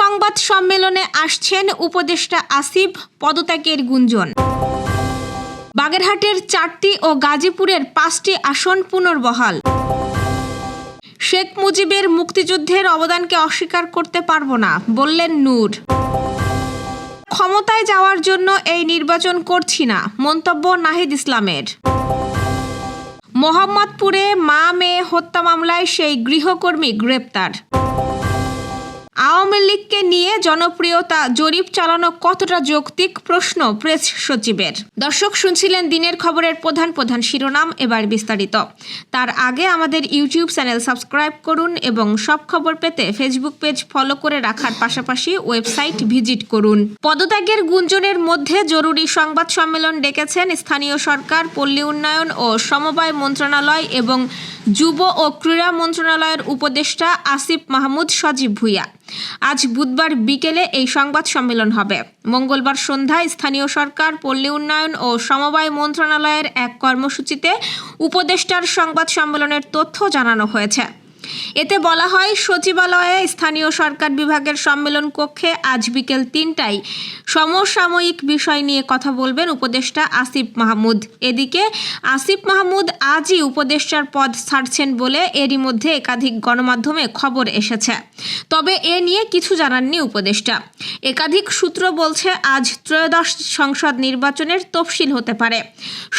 সংবাদ সম্মেলনে আসছেন উপদেষ্টা আসিফ পদত্যাগের গুঞ্জন। বাগেরহাটের চারটি ও গাজীপুরের পাঁচটি আসন পুনর্বহাল। শেখ মুজিবের মুক্তিযুদ্ধের অবদানকে অস্বীকার করতে পারব না, বললেন নূর। ক্ষমতায় যাওয়ার জন্য এই নির্বাচন করছি না, মন্তব্য নাহিদ ইসলামের। মোহাম্মদপুরে মা মেয়ে হত্যা মামলায় সেই গৃহকর্মী গ্রেপ্তার। আওয়ামী লীগকে নিয়ে জনপ্রিয়তা, জরিপ চালানো কতটা যৌক্তিক প্রশ্ন প্রেস সচিবের। দর্শক শুনছিলেন দিনের খবরের প্রধান প্রধান শিরোনাম, এবার বিস্তারিত। তার আগে আমাদের ইউটিউব চ্যানেল সাবস্ক্রাইব করুন এবং সব খবর পেতে ফেসবুক পেজ ফলো করে রাখার পাশাপাশি ওয়েবসাইট ভিজিট করুন। পদত্যাগের গুঞ্জনের মধ্যে জরুরি সংবাদ সম্মেলন ডেকেছেন স্থানীয় সরকার, পল্লী উন্নয়ন ও সমবায় মন্ত্রণালয় এবং যুব ও ক্রীড়া মন্ত্রণালয়ের উপদেষ্টা আসিফ মাহমুদ সজীব ভুইয়া। আজ বুধবার বিকেলে এই সংবাদ সম্মেলন হবে। মঙ্গলবার সন্ধ্যায় স্থানীয় সরকার, পল্লী উন্নয়ন ও সমবায় মন্ত্রণালয়ের এক কর্মসূচিতে উপদেষ্টার সংবাদ সম্মেলনের তথ্য জানানো হয়েছে। এতে বলা হয়, সচিবালয়ে স্থানীয় সরকার বিভাগের সম্মেলন কক্ষে আজ বিকেল তিনটায় সমসাময়িক বিষয় নিয়ে কথা বলবেন উপদেষ্টা আসিফ মাহমুদ। এদিকে আসিফ মাহমুদ আজই উপদেষ্টার পদ ছাড়ছেন বলে এরই মধ্যে একাধিক গণমাধ্যমে খবর এসেছে। তবে এ নিয়ে কিছু জানাননি উপদেষ্টা। একাধিক সূত্র বলছে, আজ ত্রয়োদশ সংসদ নির্বাচনের তফসিল হতে পারে।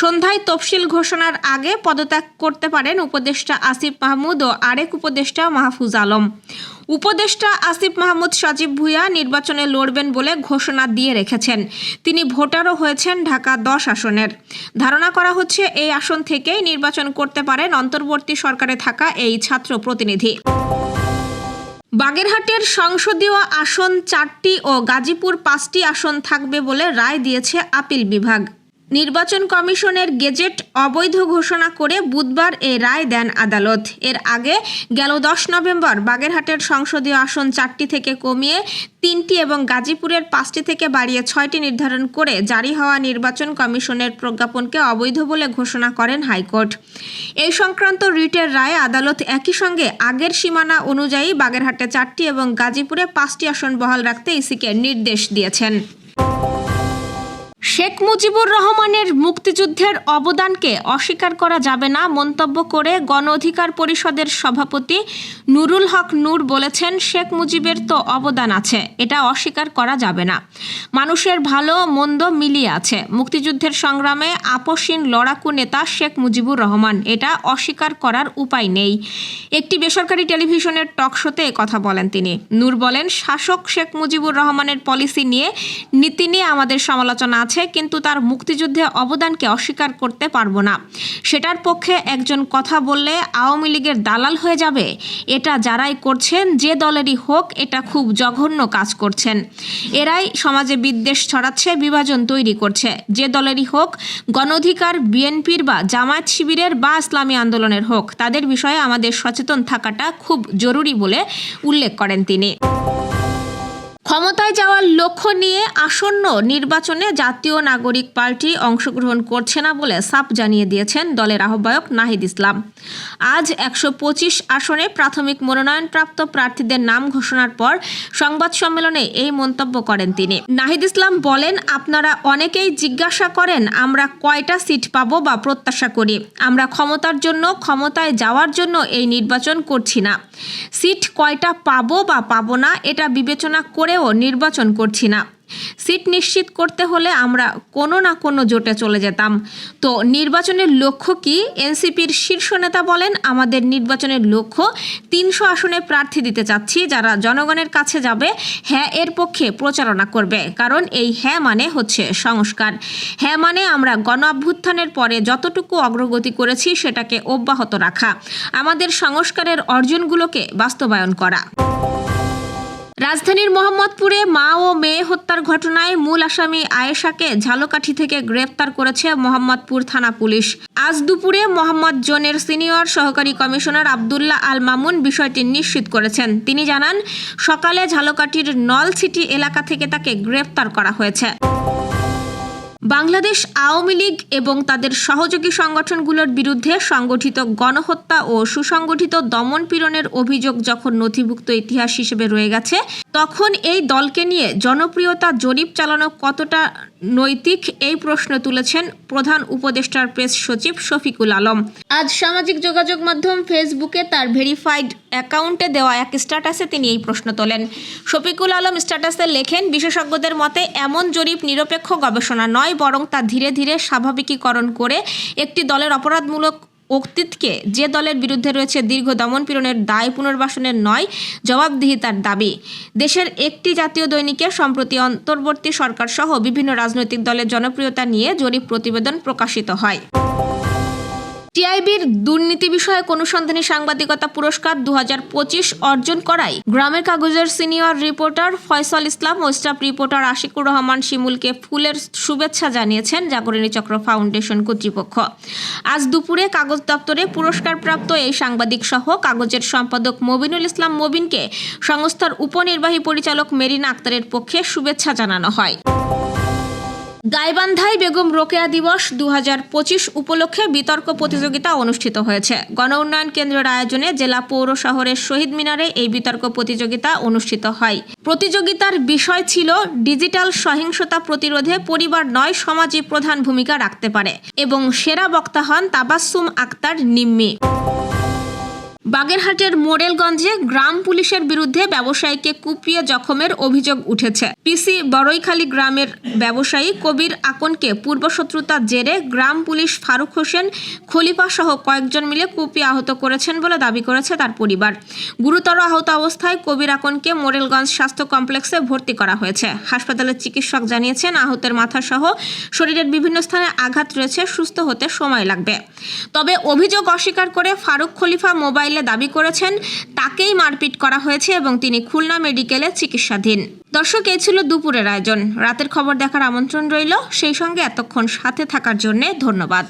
সন্ধ্যায় তফসিল ঘোষণার আগে পদত্যাগ করতে পারেন উপদেষ্টা আসিফ মাহমুদ ও আরেক উপদেষ্টা মাহফুজ আলম। উপদেষ্টা আসিফ মাহমুদ সজীব ভুইয়া নির্বাচনে লড়বেন বলে ঘোষণা দিয়ে রেখেছেন। তিনি ভোটারও হয়েছেন ঢাকা দশ আসনের। ধারণা করা হচ্ছে এই আসন থেকেই নির্বাচন করতে পারেন অন্তর্বর্তী সরকারে থাকা এই ছাত্র প্রতিনিধি। বাগেরহাটের সংসদীয় আসন চারটি ও গাজীপুর পাঁচটি আসন থাকবে বলে রায় দিয়েছে আপিল বিভাগ। নির্বাচন কমিশনের গেজেট অবৈধ ঘোষণা করে বুধবার এ রায় দেন আদালত। এর আগে গেল দশ নভেম্বর বাগেরহাটের সংসদীয় আসন চারটি থেকে কমিয়ে তিনটি এবং গাজীপুরের পাঁচটি থেকে বাড়িয়ে ছয়টি নির্ধারণ করে জারি হওয়া নির্বাচন কমিশনের প্রজ্ঞাপনকে অবৈধ বলে ঘোষণা করেন হাইকোর্ট। এই সংক্রান্ত রিটের রায়ে আদালত একই সঙ্গে আগের সীমানা অনুযায়ী বাগেরহাটে চারটি এবং গাজীপুরে পাঁচটি আসন বহাল রাখতে ইসিকে নির্দেশ দিয়েছেন। শেখ মুজিবুর রহমানের মুক্তিযুদ্ধের অবদানকে অস্বীকার করা যাবে না মন্তব্য করে গণ অধিকার পরিষদের সভাপতি নুরুল হক নূর বলেছেন, শেখ মুজিবের তো অবদান আছে, এটা অস্বীকার করা যাবে না। মানুষের ভালো মন্দ মিলিয়ে আছে। মুক্তিযুদ্ধের সংগ্রামে আপসীন লড়াকু নেতা শেখ মুজিবুর রহমান, এটা অস্বীকার করার উপায় নেই। একটি বেসরকারি টেলিভিশনের টক শোতে কথা বলেন তিনি। নূর বলেন, শাসক শেখ মুজিবুর রহমানের পলিসি নিয়ে নীতি নিয়ে আমাদের সমালোচনা আছে, কিন্তু তার মুক্তিযুদ্ধে অবদানকে অস্বীকার করতে পারব না। সেটার পক্ষে একজন কথা বললে আওয়ামী লীগের দালাল হয়ে যাবে। এটা যারাই করছেন, যে দলেরই হোক, এটা খুব জঘন্য কাজ করছেন। এরাই সমাজে বিদ্বেষ ছড়াচ্ছে, বিভাজন তৈরি করছে। যে দলেরই হোক, গণঅধিকার, বিএনপির বা জামায়াত শিবিরের বা ইসলামী আন্দোলনের হোক, তাদের বিষয়ে আমাদের সচেতন থাকাটা খুব জরুরি বলে উল্লেখ করেন তিনি। ক্ষমতায় যাওয়ার লক্ষ্য নিয়ে আসন্ন নির্বাচনে জাতীয় নাগরিক পার্টি অংশগ্রহণ করছে না বলে সাপ জানিয়ে দিয়েছেন দলের আহ্বায়ক নাহিদ ইসলাম। আজ একশো পঁচিশ আসনে প্রাথমিক মনোনয়নপ্রাপ্ত প্রার্থীদের নাম ঘোষণার পর সংবাদ সম্মেলনে এই মন্তব্য করেন তিনি। নাহিদ ইসলাম বলেন, আপনারা অনেকেই জিজ্ঞাসা করেন, আমরা কয়টা সিট পাবো বা প্রত্যাশা করি। আমরা ক্ষমতার জন্য, ক্ষমতায় যাওয়ার জন্য এই নির্বাচন করছি না। সিট কয়টা পাবো বা পাবো না, এটা বিবেচনা করেও নির্বাচন করছি না। সিট নিশ্চিত করতে হলে আমরা কোনো না কোনো জোটে চলে যেতাম। তো নির্বাচনের লক্ষ্য কি? এনসিপির শীর্ষ নেতা বলেন, আমাদের নির্বাচনের লক্ষ্য তিনশো আসনে প্রার্থী দিতে চাচ্ছি, যারা জনগণের কাছে যাবে হ্যাঁ এর পক্ষে প্রচারণা করবে। কারণ এই হ্যাঁ মানে হচ্ছে সংস্কার। হ্যাঁ মানে আমরা গণ অভ্যুত্থানের পরে যতটুকু অগ্রগতি করেছি, সেটাকে অব্যাহত রাখা। আমাদের সংস্কারের অর্জনগুলোকে বাস্তবায়ন করা। রাজধানীর মোহাম্মদপুরে মা ও মেয়ে হত্যার ঘটনায় মূল আসামি আয়েশাকে ঝালকাঠি থেকে গ্রেপ্তার করেছে মোহাম্মদপুর থানা পুলিশ। আজ দুপুরে মোহাম্মদ জোনের সিনিয়র সহকারী কমিশনার আবদুল্লাহ আল মামুন বিষয়টি নিশ্চিত করেছেন। তিনি জানান, সকালে ঝালকাঠির নল সিটি এলাকা থেকে তাকে গ্রেপ্তার করা হয়েছে। বাংলাদেশ আওয়ামী লীগ এবং তাদের সহযোগী সংগঠনগুলোর বিরুদ্ধে সংগঠিত গণহত্যা ও সুসংগঠিত দমন পীড়নের অভিযোগ যখন নথিভুক্ত ইতিহাস হিসেবে রয়ে গেছে তখন এই দলকে নিয়ে জনপ্রিয়তা জরিপ চালানো কতটা নৈতিক এই প্রশ্ন তুলেছেন প্রধান উপদেষ্টার প্রেস সচিব শফিকুল আলম। আজ সামাজিক যোগাযোগ মাধ্যম ফেসবুকে তার ভেরিফাইড অ্যাকাউন্টে দেওয়া এক স্ট্যাটাসে তিনি এই প্রশ্ন তোলেন। শফিকুল আলম স্ট্যাটাসে লেখেন, বিশেষজ্ঞদের মতে এমন জরিপ নিরপেক্ষ গবেষণা নয়, বরং তা ধীরে ধীরে স্বাভাবিকীকরণ করে একটি দলের অপরাধমূলক অতীতকে যে দলের বিরুদ্ধে রয়েছে দীর্ঘ দমনপীড়নের দায় পুনর্বাসনের নয় জবাবদিহিতার দাবি। দেশের একটি জাতীয় দৈনিকে সম্প্রতি অন্তর্বর্তী সরকার সহ বিভিন্ন রাজনৈতিক দলের জনপ্রিয়তা নিয়ে জরিপ প্রতিবেদন প্রকাশিত হয়। টিআইবির দুর্নীতি বিষয়ক অনুসন্ধানী সাংবাদিকতা পুরস্কার দু হাজার পঁচিশ অর্জন করায় গ্রামের কাগজের সিনিয়র রিপোর্টার ফয়সল ইসলাম ও স্টাফ রিপোর্টার আশিকুর রহমান শিমুলকে ফুলের শুভেচ্ছা জানিয়েছেন জাগরণী চক্র ফাউন্ডেশন কর্তৃপক্ষ। আজ দুপুরে কাগজ দপ্তরে পুরস্কারপ্রাপ্ত এই সাংবাদিক সহ কাগজের সম্পাদক মবিনুল ইসলাম মবিনকে সংস্থার উপনির্বাহী পরিচালক মেরিনা আক্তারের পক্ষে শুভেচ্ছা জানানো হয়। গাইবান্ধায় বেগম রোকেয়া দিবস দু হাজার পঁচিশ উপলক্ষে বিতর্ক প্রতিযোগিতা অনুষ্ঠিত হয়েছে। গণ উন্নয়ন কেন্দ্রের আয়োজনে জেলা পৌর শহরের শহীদ মিনারে এই বিতর্ক প্রতিযোগিতা অনুষ্ঠিত হয়। প্রতিযোগিতার বিষয় ছিল ডিজিটাল সহিংসতা প্রতিরোধে পরিবার নয়, সমাজই প্রধান ভূমিকা রাখতে পারে এবং সেরা বক্তা হন তাবাসসুম আক্তার নিম্মি। বাগেরহাটের মোরেলগঞ্জে গ্রাম পুলিশের বিরুদ্ধে ব্যবসায়ীকে কুপিয়ে জখমের অভিযোগ উঠেছে। পিসি বড়ইখালী গ্রামের ব্যবসায়ী কবির আকনকে পূর্বশত্রুতার জেরে গ্রাম পুলিশ ফারুক হোসেন, খলিফা সহ কয়েকজন মিলে কুপিয়ে আহত করেছেন বলে দাবি করেছে তার পরিবার। গুরুতর আহত অবস্থায় কবির আকনকে মোরেলগঞ্জ স্বাস্থ্য কমপ্লেক্সে ভর্তি করা হয়েছে। হাসপাতালের চিকিৎসক জানিয়েছেন, আহতের মাথা সহ শরীরের বিভিন্ন স্থানে আঘাত রয়েছে, সুস্থ হতে সময় লাগবে। তবে অভিযোগ অস্বীকার করে ফারুক খলিফা মোবাইলে দাবি করেছেন, তাকেই মারপিট করা হয়েছে এবং তিনি খুলনা মেডিকেলে চিকিৎসাধীন। দর্শক, এই ছিল দুপুরের আয়োজন। রাতের খবর দেখার আমন্ত্রণ রইল। সেই সঙ্গে এতক্ষণ সাথে থাকার জন্য ধন্যবাদ।